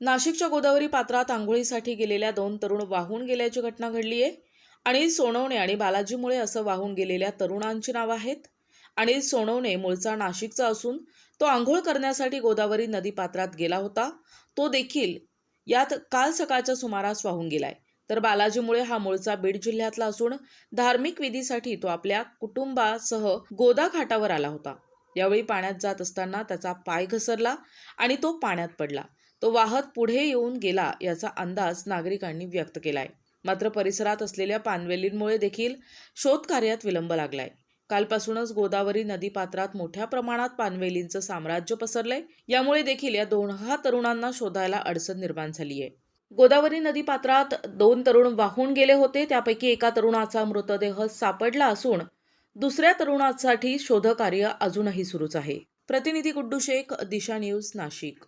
नाशिकच्या गोदावरी पात्रात आंघोळीसाठी गेलेल्या दोन तरुण वाहून गेल्याची घटना घडली आहे अनिल सोनवणे आणि बालाजीमुळे असं वाहून गेलेल्या तरुणांची नावं आहेत. अनिल सोनवणे मूळचा नाशिकचा असून तो आंघोळ करण्यासाठी गोदावरी नदी पात्रात गेला होता. तो देखील यात काल सकाळच्या सुमारास वाहून गेलाय. तर बालाजीमुळे हा मूळचा बीड जिल्ह्यातला असून धार्मिक विधीसाठी तो आपल्या कुटुंबासह गोदा घाटावर आला होता. यावेळी पाण्यात जात असताना त्याचा पाय घसरला आणि तो पाण्यात पडला. तो वाहत पुढे येऊन गेला याचा अंदाज नागरिकांनी व्यक्त केलाय. मात्र परिसरात असलेल्या पानवेलींमुळे देखील शोधकार्यात विलंब लागलाय. कालपासूनच गोदावरी नदीपात्रात मोठ्या प्रमाणात पानवेलींचं साम्राज्य पसरलंय. यामुळे देखील या दोनहा तरुणांना शोधायला अडचण निर्माण झाली आहे गोदावरी नदीपात्रात दोन तरुण वाहून गेले होते. त्यापैकी एका तरुणाचा मृतदेह सापडला असून दुसऱ्या तरुणासाठी शोधकार्य अजूनही सुरूच आहे. प्रतिनिधी गुड्डू शेख दिशा न्यूज नाशिक.